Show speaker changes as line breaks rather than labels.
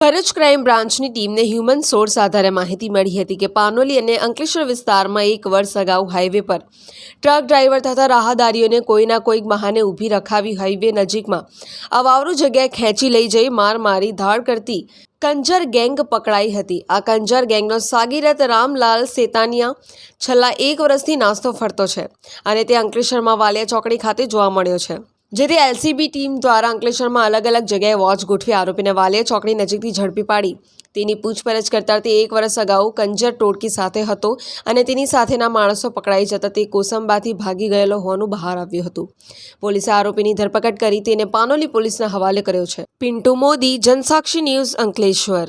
Bharuch crime બ્રાન્ચની ટીમને human source આધારે માહિતી મળી હતી કે પાનોલી અને અંકલેશ્વર વિસ્તારમાં એક વર્ષ અગાઉ હાઈવે પર ટ્રક ડ્રાઈવર તથા રાહદારીઓને કોઈના કોઈક બહાને ઊભી રખાવી હાઈવે નજીકમાં અવારું જગ્યાએ ખેંચી લઈ જઈ માર મારી ધાડ કરતી કંજર ગેંગ પકડાઈ હતી. આ કંજર ગેંગનો સાગીરત રામલાલ સેતાનિયા છેલ્લા એક વર્ષથી નાસ્તો ફરતો છે અને તે અંકલેશ્વરમાં વાલિયા ચોકડી ખાતે જોવા મળ્યો છે. જેથી એલસીબી ટીમ દ્વારા અંકલેશ્વરમાં અલગ અલગ જગ્યાએ વોચ ગોઠવી આરોપીને વાલિયા ચોકડી નજીકથી ઝડપી પાડી. તેની પૂછપરછ કરતા તે એક વર્ષ અગાઉ કંજર ટોળકી સાથે હતો અને તેની સાથેના માણસો પકડાઈ જતા તે કોસંબાથી ભાગી ગયેલો હોવાનું બહાર આવ્યું હતું. પોલીસે આરોપીની ધરપકડ કરી તેને પાનોલી પોલીસના હવાલે કર્યો છે. પિન્ટુ મોદી, જનસાક્ષી ન્યૂઝ અંકલેશ્વર.